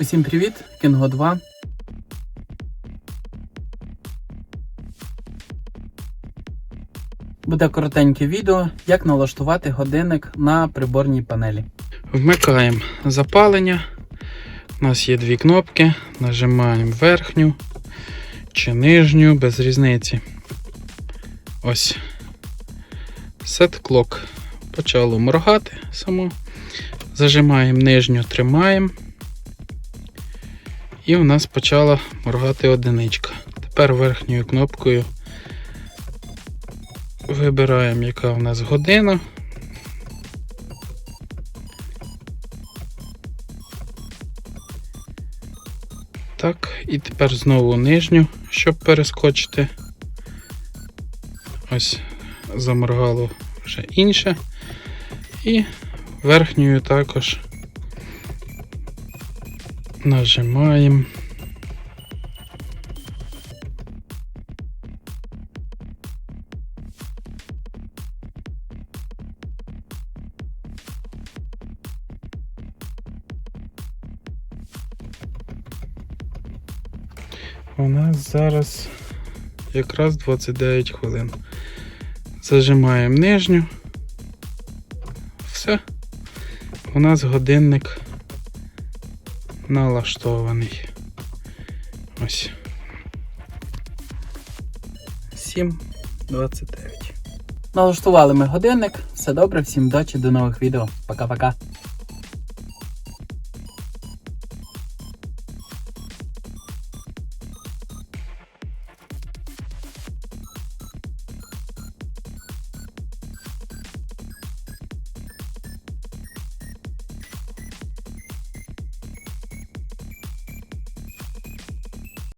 Усім привіт, Кінго 2. Буде коротеньке відео, як налаштувати годинник на приборній панелі. Вмикаємо запалення. У нас є дві кнопки. Нажимаємо верхню чи нижню, без різниці. Ось. Set clock. Почало моргати само. Зажимаємо нижню, тримаємо. І у нас почала моргати одиничка. Тепер верхньою кнопкою вибираємо, яка у нас година. Так, і тепер знову нижню, щоб перескочити. Ось заморгало вже інше. І верхньою також нажимаємо. У нас зараз якраз 29 хвилин. Зажимаємо нижню. Все. У нас годинник налаштований. Ось. 7.29. Налаштували ми годинник. Все добре, всім вдачі, до нових відео. Пока-пока.